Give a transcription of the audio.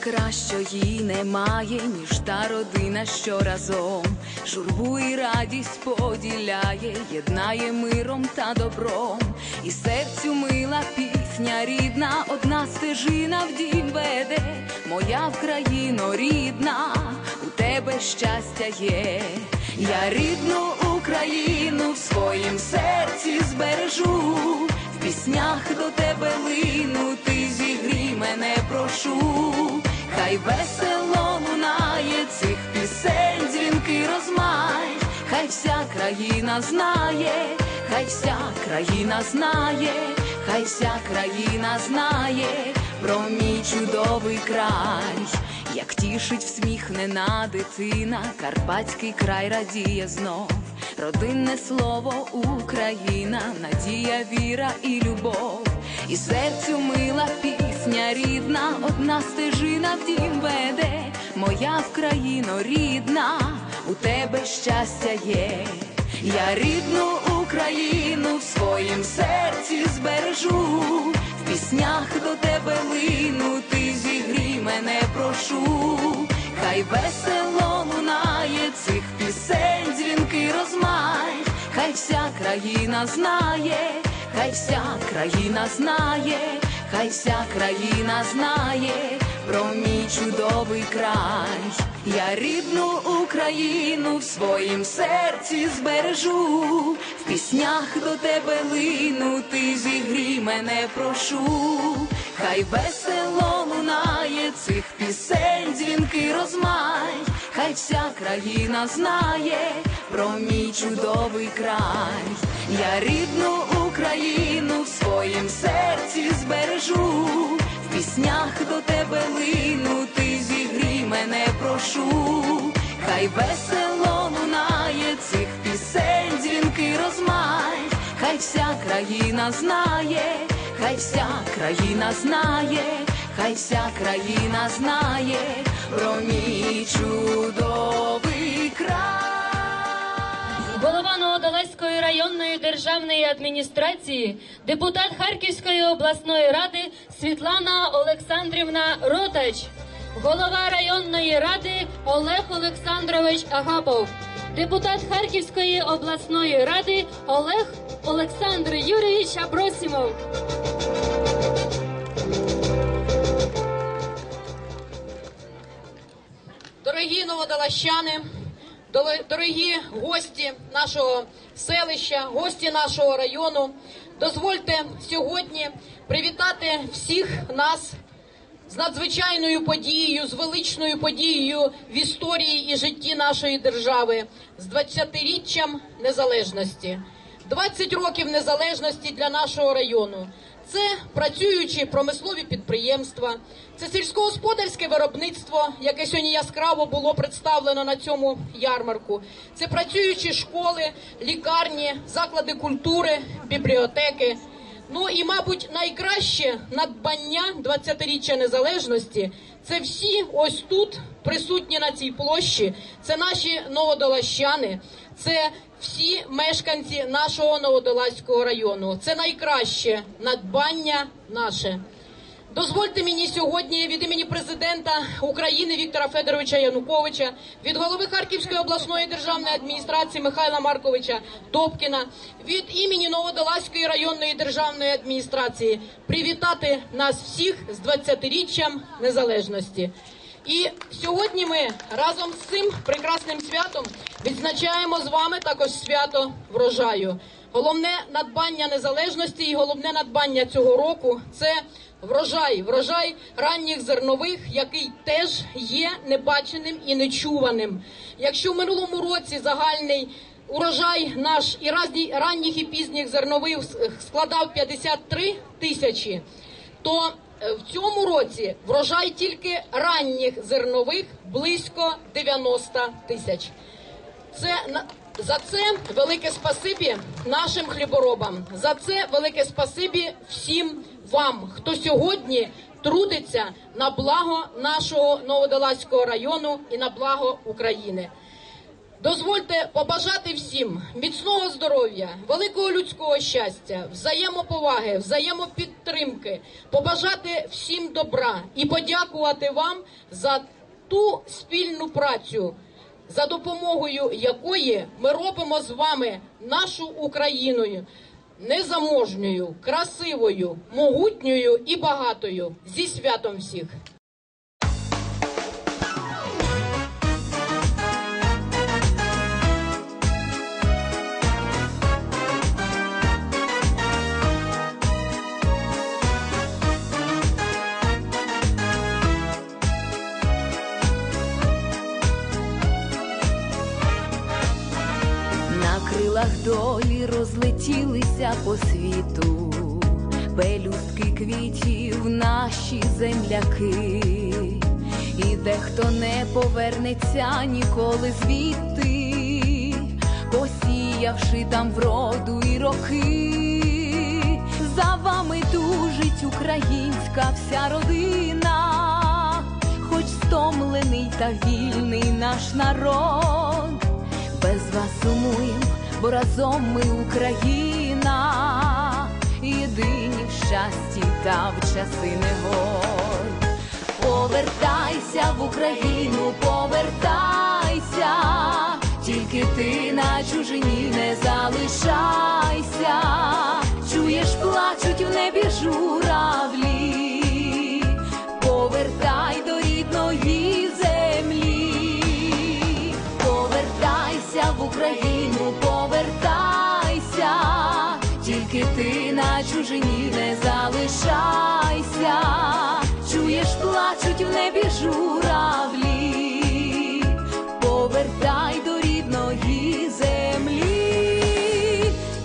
кращої немає, ніж та родина, що разом журбу і радість поділяє, єднає миром та добром, і серцю мила пісня рідна, одна стежина в дім веде, моя Вкраїно рідна, у тебе щастя є, я рідну Україну в своїм серці збережу, в піснях до тебе лину, ти зігрій мене прошу, хай весело лунає цих пісень, дзвінки розмай, хай вся країна знає, хай вся країна знає, хай вся країна знає про мій чудовий край, як тішить всміхнена дитина, карпатський край радіє знов. Родинне слово Україна, надія, віра і любов, і серцю мила пісня рідна, одна стежина в дім веде, моя Вкраїно рідна, у тебе щастя є, я рідну Україну в своїм серці збережу, в піснях до тебе лину, ти зігрій мене прошу, хай весело лунає цих пісень, дзвінки розмай, хай вся країна знає, хай вся країна знає, хай вся країна знає про мій чудовий край. Я рідну Україну в своїм серці збережу, в піснях до тебе лину, ти зігрій мене прошу, хай весело лунає цих пісень, дзвінки розмай, хай вся країна знає про мій чудовий край. Я рідну Україну своїм серці збережу, в піснях до тебе лину, ти зігрій мене прошу, хай весело лунає цих пісень, дзвінки розмай, хай вся країна знає, хай вся країна знає, хай вся країна знає про мій чудовий край. Голова районної державної адміністрації, депутат Харківської обласної ради Світлана Олександрівна Ротач, голова районної ради Олег Олександрович Агапов, депутат Харківської обласної ради Олег Олександр Юрійович Абросімов. Дорогі новодолащани, дорогі гості нашого селища, гості нашого району, дозвольте сьогодні привітати всіх нас з надзвичайною подією, з величною подією в історії і житті нашої держави, з 20-річчям незалежності. 20 років незалежності для нашого району. Це працюючі промислові підприємства, це сільськогосподарське виробництво, яке сьогодні яскраво було представлено на цьому ярмарку. Це працюючі школи, лікарні, заклади культури, бібліотеки. Ну і, мабуть, найкраще надбання 20-річчя незалежності це всі ось тут присутні на цій площі. Це наші новодолащани, це всі мешканці нашого Новодолазького району. Це найкраще надбання наше. Дозвольте мені сьогодні від імені президента України Віктора Федоровича Януковича, від голови Харківської обласної державної адміністрації Михайла Марковича Добкіна, від імені Новодолазької районної державної адміністрації привітати нас всіх з 20-річчям незалежності. І сьогодні ми разом з цим прекрасним святом відзначаємо з вами також свято врожаю. Головне надбання незалежності і головне надбання цього року це врожай, врожай ранніх зернових, який теж є небаченим і нечуваним. Якщо в минулому році загальний урожай наш і ранніх і пізніх зернових складав 53 тисячі, то е, в цьому році врожай тільки ранніх зернових близько 90 тисяч. Це за це велике спасибі нашим хліборобам. За це велике спасибі всім вам, хто сьогодні трудиться на благо нашого Новодолазького району і на благо України. Дозвольте побажати всім міцного здоров'я, великого людського щастя, взаємоповаги, взаємопідтримки, побажати всім добра і подякувати вам за ту спільну працю, за допомогою якої ми робимо з вами нашу Україну незаможньою, красивою, могутньою і багатою. Зі святом всіх! На крилах долі розлетілися по світу, пелюстки квітів наші земляки, і дехто не повернеться ніколи звідти, посіявши там вроду і роки, за вами тужить українська вся родина, хоч стомлений та вільний наш народ. Без вас сумуєм, бо разом ми Україна, єдині в щасті та в часи негод. Повертайся в Україну, повертайся, тільки ти на чужині не залишайся, чуєш, плачуть в небі журавлі, ти на чужині не залишайся, чуєш, плачуть в небі журавлі, повертай до.